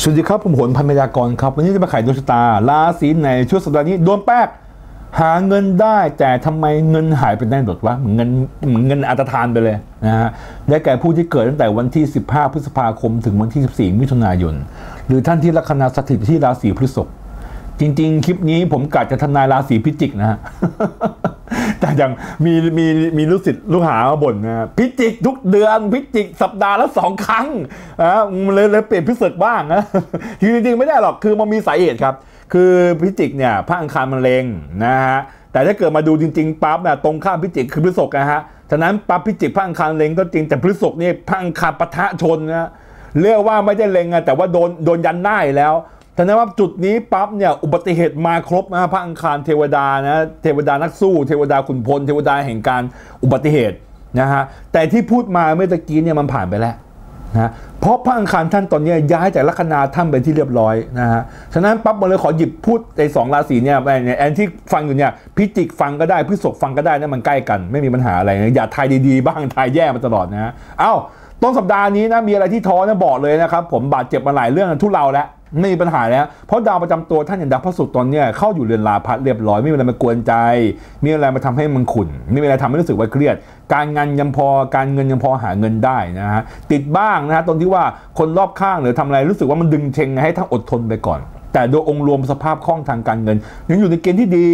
สวัสดีครับ ผมโหนพันพยากรครับ วันนี้จะมาไขดวงชะตาราศีไหนช่วงสัปดาห์นี้ดวงแป๊กหาเงินได้แต่ทำไมเงินหายไปได้หมดวะเหมือนเงินเหมือนเงินอัตทานไปเลยนะฮะได้แก่ผู้ที่เกิดตั้งแต่วันที่ 15 พฤษภาคม ถึงวันที่ 14 มิถุนายน หรือท่านที่ลัคนาสถิตที่ราศีพฤษภจริง ๆ คลิปนี้ผมกะจะทำนายราศีพิจิกนะฮะ แต่ยังมีมีมีลูกศิษย์ลูกหามาบ่นนะพิจิกทุกเดือนพิจิกสัปดาห์ละสองครั้งนะเลยเลยเปลี่ยนพิศึกบ้างนะคือจริงๆไม่ได้หรอกคือมันมีสาเหตุครับ คือพิจิกเนี่ยพระอังคารมันเลงนะฮะแต่ถ้าเกิดมาดูจริงๆปั๊บเนี่ยตรงข้ามพิจิกคือพฤษภนะฮะฉะนั้นปั๊บพิจิกพระอังคารเลงก็จริงแต่พฤษภนี่พระอังคารปะทะชนนะเรียกว่าไม่ได้เลงอะแต่ว่าโดนโดนยันหน้าแล้ว ฉะนั้นว่าจุดนี้ปั๊บเนี่ยอุบัติเหตุมาครบนะพระอังคารเทวดานะเทวดานักสู้เทวดาขุนพลเทวดาแห่งการอุบัติเหตุนะฮะแต่ที่พูดมาเมื่อตะกี้เนี่ยมันผ่านไปแล้วนะเพราะพระอังคารท่านตอนนี้ย้ายจากลัคนาท่านไปที่เรียบร้อยนะฮะฉะนั้นปั๊บมาเลยขอหยิบพูดในสองราศีเนี่ยแอนที่ฟังอยู่เนี่ยพิจิกฟังก็ได้พฤษภฟังก็ได้นะมันใกล้กัน ไม่มีปัญหาอะไรนะอย่าทายดีๆ บ้างทายแย่มาตลอดนะเอ้า ต้นสัปดาห์นี้นะมีอะไรที่ท้อนะบอกเลยนะครับผมบาดเจ็บมาหลายเรื่องทุเลาแล้วไม่มีปัญหาแล้ว เพราะดาวประจำตัวท่านอย่างดาวพระศุกร์ตอนเนี้ยเข้าอยู่เรือนลาพัดเรียบร้อย ไม่มีอะไรมากวนใจ มีอะไรมาทำให้มันขุ่น ไม่มีอะไรทำให้รู้สึกว่าเครียด การงานยังพอ การเงินยังพอหาเงินได้นะฮะ ติดบ้างนะฮะตรงที่ว่าคนรอบข้างหรือทำอะไรรู้สึกว่ามันดึงเชงให้ทั้งอดทนไปก่อน แต่โดยองค์รวมสภาพคล่องทางการเงิน ยังอยู่ในเกณฑ์ที่ดี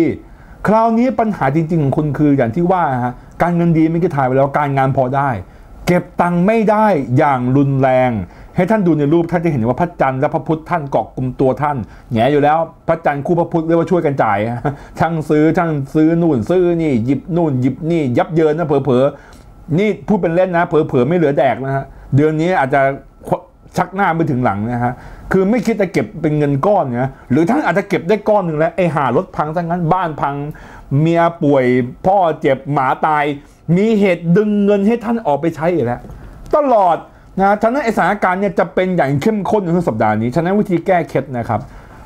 คราวนี้ปัญหาจริงๆของคุณคืออย่างที่ว่าฮะ การเงินดีไม่กี่ถ่ายไปแล้ว การงานพอได้ เก็บตังค์ไม่ได้อย่างรุนแรง ให้ท่านดูในรูปท่านจะเห็นว่าพระจันทร์และพระพุธท่านเกาะกลุ่มตัวท่านแงอยู่แล้วพระจันทร์คู่พระพุธเรียกว่าช่วยกันจ่ายช่างซื้อช่างซื้อนู่นซื้อนี่หยิบนู่นหยิบนี่ยับเยินนะเผลอๆนี่พูดเป็นเล่นนะเผลอๆไม่เหลือแดกนะฮะเดือนนี้อาจจะชักหน้าไปถึงหลังนะฮะ คือไม่คิดจะเก็บเป็นเงินก้อนนะหรือท่านอาจจะเก็บได้ก้อนหนึ่งแล้วไอ้หารถพังซะงั้นบ้านพังเมียป่วยพ่อเจ็บหมาตาย มีเหตุดึงเงินให้ท่านออกไปใช้อีกแล้วตลอดนะฉะนั้นไอสถานการณ์เนี่ยจะเป็นอย่างเข้มข้นในทุกสัปดาห์นี้ ฉะนั้นวิธีแก้เคล็ดนะครับ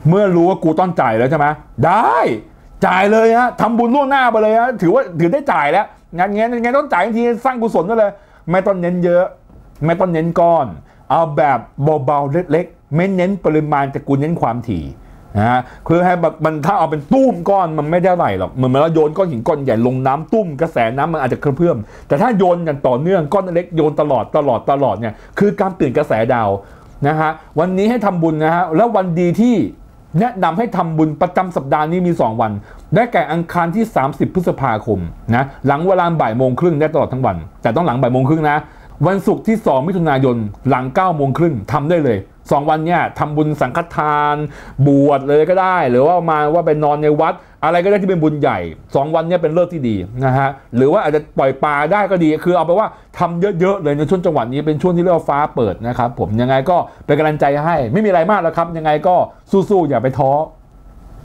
เมื่อรู้ว่ากูต้องจ่ายแล้วใช่ไหมได้จ่ายเลยฮะทำบุญล่วงหน้าไปเลยฮะถือว่าถือได้จ่ายแล้วงานงี้นงานต้องจ่ายทันทีสร้างกุศลก็เลย ไม่ต้องเน้นเยอะ ไม่ต้องเน้นก้อน เอาแบบเบาๆเล็กๆไม่เน้นปริมาณแต่กูเน้นความถี่ นะฮะคือให้แบบมันถ้าเอาเป็นตุ้มก้อนมันไม่ได้ไหลหรอกเหมือนเราโยนก้อนหินก้อนใหญ่ลงน้ำตุ้มกระแสน้ำมันอาจจะเคลื่อนแต่ถ้าโยนกันต่อเนื่องก้อนเล็กโยนตลอดตลอดตลอดเนี่ยคือการเปลี่ยนกระแสดาวนะฮะวันนี้ให้ทำบุญนะฮะแล้ววันดีที่แนะนำให้ทำบุญประจำสัปดาห์นี้มี 2 วัน ได้แก่อังคารที่ 30 พฤษภาคมนะหลังเวลาบ่ายโมงครึ่งได้ตลอดทั้งวัน แต่ต้องหลังบ่ายโมงครึ่งนะวันศุกร์ที่ 2 มิถุนายนหลัง9โมงครึ่งทำได้เลย สองวันเนี่ยทำบุญสังฆทาน บวชเลยก็ได้ หรือว่ามาว่าไปนอนในวัด อะไรก็ได้ที่เป็นบุญใหญ่สองวันเนี่ยเป็นเลิกที่ดีนะฮะหรือว่าอาจจะปล่อยปลาได้ก็ดี คือเอาไปว่าทำเยอะๆเลยในช่วงจังหวะนี้เป็นช่วงที่เรียกว่าฟ้าเปิดนะครับผมยังไงก็เป็นกำลังใจให้ ไม่มีอะไรมากแล้วครับ ยังไงก็สู้ๆอย่าไปท้อ